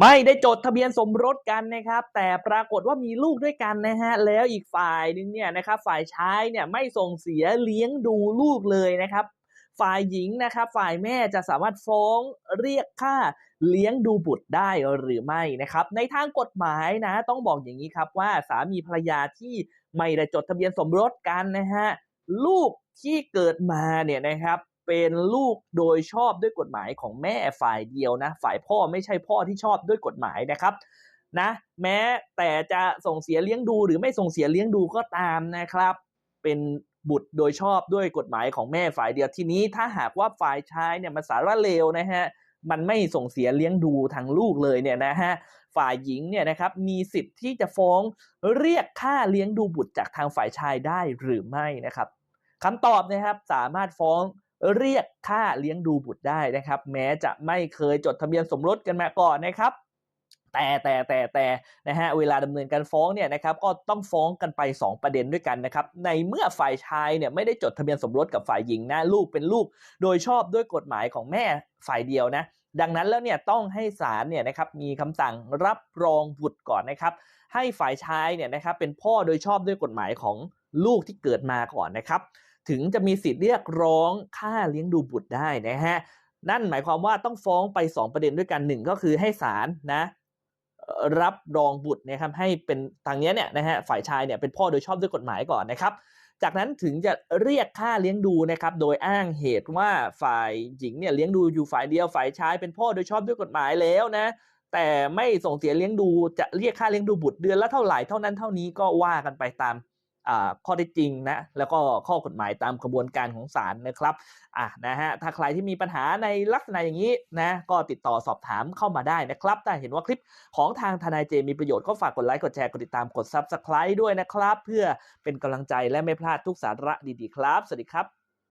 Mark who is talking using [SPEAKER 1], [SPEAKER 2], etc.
[SPEAKER 1] ไม่ได้จดทะเบียนสมรสกันนะครับ แต่ปรากฏว่ามีลูกด้วยกันนะฮะแล้วอีกฝ่ายนึงเนี่ยนะครับฝ่ายชายเนี่ยไม่ส่งเสียเลี้ยงดูลูกเลยนะครับ ฝ่ายหญิงนะครับ ฝ่ายแม่จะสามารถฟ้องเรียกค่าเลี้ยงดูบุตรได้หรือไม่นะครับ ในทางกฎหมายนะ ต้องบอกอย่างนี้ครับว่าสามีภรรยาที่ไม่ได้จดทะเบียนสมรสกันนะฮะลูกที่เกิดมาเนี่ยนะครับ เป็นลูกโดยชอบด้วยกฎหมายของแม่ฝ่ายเดียวนะ ฝ่ายพ่อไม่ใช่พ่อที่ชอบด้วยกฎหมายนะครับนะแม้แต่จะส่งเสียเลี้ยงดูหรือไม่ส่งเสียเลี้ยงดูก็ตามนะครับ เป็นบุตรโดยชอบด้วยกฎหมายของแม่ฝ่ายเดียวทีนี้ ถ้าหากว่าฝ่ายชายเนี่ยมันสาระเลวนะฮะมันไม่ส่งเสียเลี้ยงดูทางลูกเลยเนี่ยนะฮะฝ่ายหญิงเนี่ยนะครับมีสิทธิ์ที่จะฟ้องเรียกค่าเลี้ยงดูบุตรจากทางฝ่ายชายได้หรือไม่นะครับคำตอบนะครับสามารถฟ้อง เรียกค่าเลี้ยงดูบุตรได้นะครับ แม้จะไม่เคยจดทะเบียนสมรสกันมาก่อนนะครับแต่แต่แต่แต่นะฮะเวลาดำเนินการฟ้องเนี่ยนะครับก็ต้องฟ้องกันไป 2 ประเด็นด้วยกันนะครับในเมื่อฝ่ายชายเนี่ยไม่ได้จดทะเบียนสมรสกับฝ่ายหญิงนะลูกเป็นลูก โดยชอบด้วยกฎหมายของแม่ฝ่ายเดียวนะดังนั้นแล้วเนี่ยต้องให้ศาลเนี่ยนะครับมีคำสั่งรับรองบุตรก่อนนะครับ ให้ฝ่ายชายเนี่ยนะครับเป็นพ่อโดยชอบด้วยกฎหมายของลูกที่เกิดมาก่อนนะครับ ถึงจะมีสิทธิ์เรียกร้องค่าเลี้ยงดูบุตรได้นะฮะนั่นหมายความว่าต้องฟ้องไป 2 ประเด็นด้วยกันหนึ่งก็คือให้ศาลนะรับรองบุตรนะครับให้เป็นทางนี้เนี่ยนะฮะฝ่ายชายเนี่ยเป็นพ่อโดยชอบด้วยกฎหมายก่อนนะครับ จากนั้นถึงจะเรียกค่าเลี้ยงดูนะครับ โดยอ้างเหตุว่าฝ่ายหญิงเนี่ยเลี้ยงดูอยู่ฝ่ายเดียวฝ่ายชายเป็นพ่อโดยชอบด้วยกฎหมายแล้วนะ แต่ไม่ส่งเสียเลี้ยงดูจะเรียกค่าเลี้ยงดูบุตรเดือนละเท่าไหร่เท่านั้นเท่านี้ก็ว่ากันไปตาม ข้อเท็จจริงนะแล้วก็ข้อกฎหมายตามกระบวนการของศาลนะครับอะนะฮะถ้าใครที่มีปัญหาในลักษณะอย่างนี้นะก็ติดต่อสอบถามเข้ามาได้นะครับถ้าเห็นว่าคลิปของทางทนายเจมีประโยชน์ก็ฝากกดไลค์กดแชร์กดติดตามกด Subscribe ด้วยนะครับ เพื่อเป็นกำลังใจและไม่พลาดทุกสาระดีๆครับ สวัสดีครับ